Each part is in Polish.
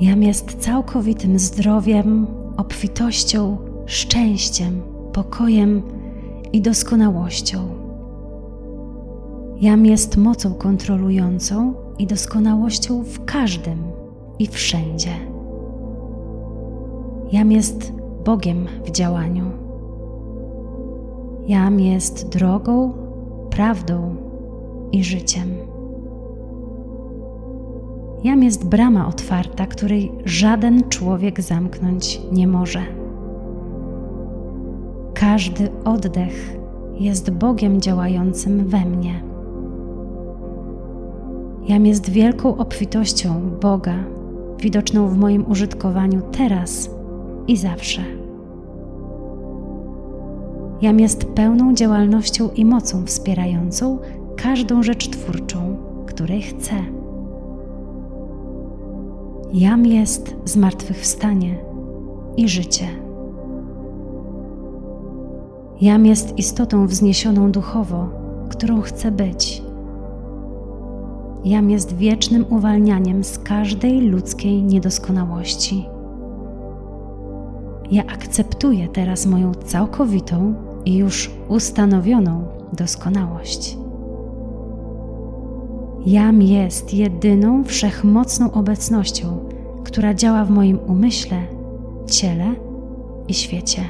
Jam jest całkowitym zdrowiem, obfitością, szczęściem, pokojem i doskonałością. Jam jest mocą kontrolującą i doskonałością w każdym i wszędzie. Jam jest Bogiem w działaniu. Jam jest drogą, prawdą i życiem. Jam jest brama otwarta, której żaden człowiek zamknąć nie może. Każdy oddech jest Bogiem działającym we mnie. Jam jest wielką obfitością Boga, widoczną w moim użytkowaniu teraz i zawsze. Jam jest pełną działalnością i mocą wspierającą każdą rzecz twórczą, której chcę. Jam jest zmartwychwstanie i życie. Jam jest istotą wzniesioną duchowo, którą chcę być. Jam jest wiecznym uwalnianiem z każdej ludzkiej niedoskonałości. Ja akceptuję teraz moją całkowitą i już ustanowioną doskonałość. Jam jest jedyną wszechmocną obecnością, która działa w moim umyśle, ciele i świecie.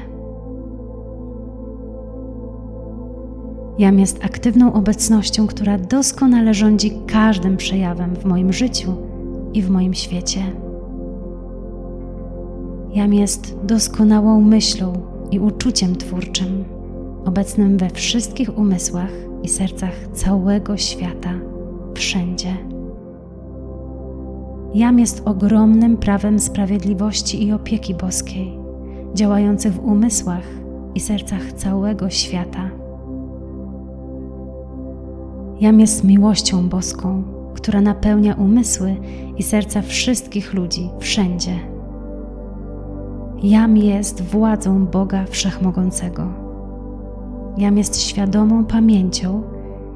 Jam jest aktywną obecnością, która doskonale rządzi każdym przejawem w moim życiu i w moim świecie. Jam jest doskonałą myślą i uczuciem twórczym, obecnym we wszystkich umysłach i sercach całego świata, wszędzie. Jam jest ogromnym prawem sprawiedliwości i opieki boskiej, działających w umysłach i sercach całego świata. Jam jest miłością boską, która napełnia umysły i serca wszystkich ludzi wszędzie. Jam jest władzą Boga Wszechmogącego. Jam jest świadomą pamięcią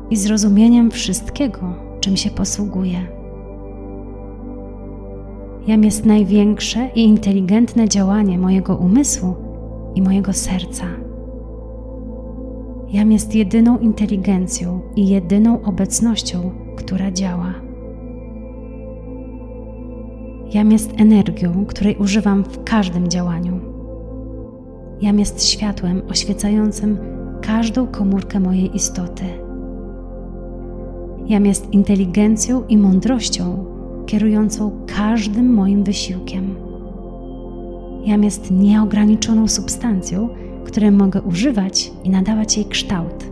i zrozumieniem wszystkiego, czym się posługuje. Jam jest największe i inteligentne działanie mojego umysłu i mojego serca. Jam jest jedyną inteligencją i jedyną obecnością, która działa. Jam jest energią, której używam w każdym działaniu. Jam jest światłem oświecającym każdą komórkę mojej istoty. Jam jest inteligencją i mądrością kierującą każdym moim wysiłkiem. Jam jest nieograniczoną substancją, której mogę używać i nadawać jej kształt.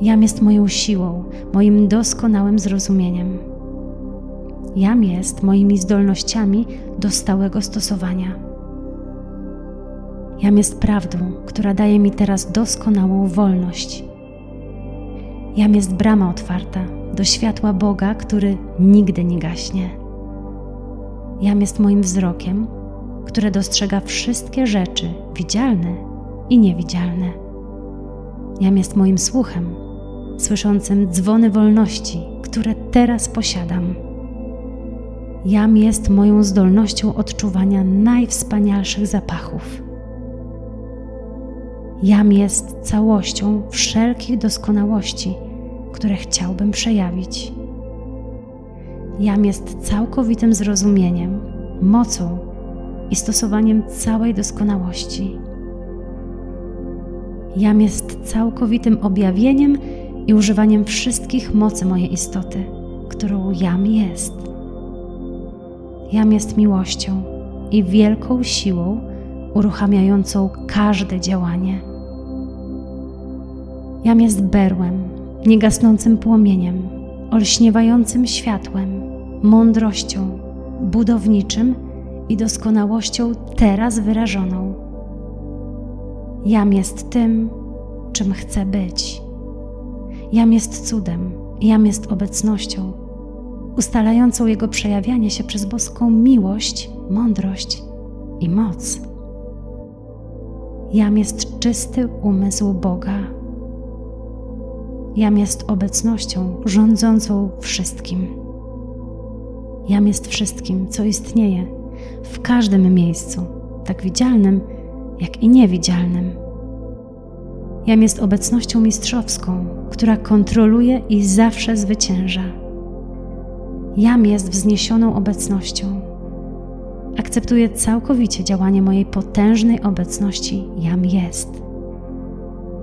Jam jest moją siłą, moim doskonałym zrozumieniem. Jam jest moimi zdolnościami do stałego stosowania. Jam jest prawdą, która daje mi teraz doskonałą wolność. Jam jest brama otwarta do światła Boga, który nigdy nie gaśnie. Jam jest moim wzrokiem, które dostrzega wszystkie rzeczy widzialne i niewidzialne. Jam jest moim słuchem, słyszącym dzwony wolności, które teraz posiadam. Jam jest moją zdolnością odczuwania najwspanialszych zapachów. Jam jest całością wszelkich doskonałości, które chciałbym przejawić. Jam jest całkowitym zrozumieniem, mocą i stosowaniem całej doskonałości. Jam jest całkowitym objawieniem i używaniem wszystkich mocy mojej istoty, którą Jam jest. Jam jest miłością i wielką siłą uruchamiającą każde działanie. Jam jest berłem, niegasnącym płomieniem, olśniewającym światłem, mądrością, budowniczym i doskonałością teraz wyrażoną. Jam jest tym, czym chcę być. Jam jest cudem, jam jest obecnością, ustalającą jego przejawianie się przez boską miłość, mądrość i moc. Jam jest czysty umysł Boga. Jam jest obecnością rządzącą wszystkim. Jam jest wszystkim, co istnieje, w każdym miejscu, tak widzialnym, jak i niewidzialnym. Jam jest obecnością mistrzowską, która kontroluje i zawsze zwycięża. Jam jest wzniesioną obecnością. Akceptuję całkowicie działanie mojej potężnej obecności Jam jest.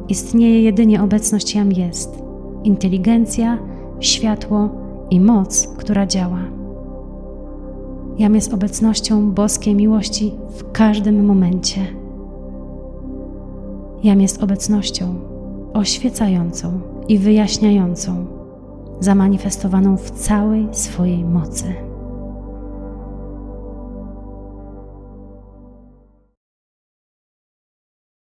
Istnieje jedynie obecność Jam jest, inteligencja, światło i moc, która działa. Jam jest obecnością boskiej miłości w każdym momencie. Jam jest obecnością oświecającą i wyjaśniającą, zamanifestowaną w całej swojej mocy.